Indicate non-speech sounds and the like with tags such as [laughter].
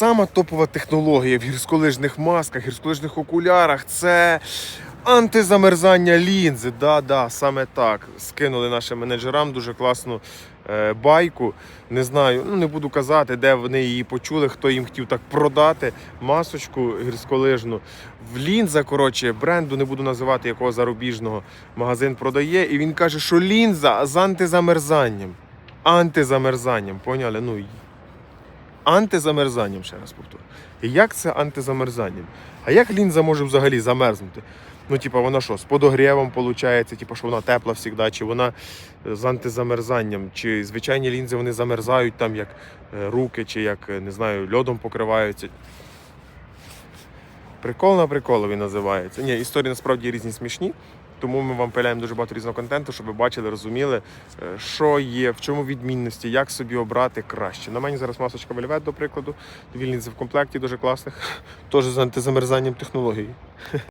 сама топова технологія в гірськолижних масках, гірськолижних окулярах це антизамерзання лінзи. Да, да, саме так. Скинули нашим менеджерам дуже класну е, байку. Не знаю, ну не буду казати, де вони її почули, хто їм хотів так продати масочку гірськолижну. В лінза, коротше, бренду не буду називати якого зарубіжного магазин продає. І він каже, що лінза з антизамерзанням. Антизамерзанням, поняли? Ну, антизамерзанням, ще раз повторю. І як це антизамерзанням? А як лінза може взагалі замерзнути? Ну, типа, вона що, з подогрівом виходить, типа, що вона тепла завжди, чи вона е, з антизамерзанням, чи звичайні лінзи вони замерзають там, як е, руки, чи як, е, не знаю, льодом покриваються. Прикол на приколові називається. Ні, історії насправді різні смішні. Тому ми вам пиляємо дуже багато різного контенту, щоб ви бачили, розуміли, е, що є, в чому відмінності, як собі обрати краще. На мені зараз масочка вельвет, до прикладу. Дві лінзи в комплекті дуже класних, [laughs] теж з антизамерзанням технології.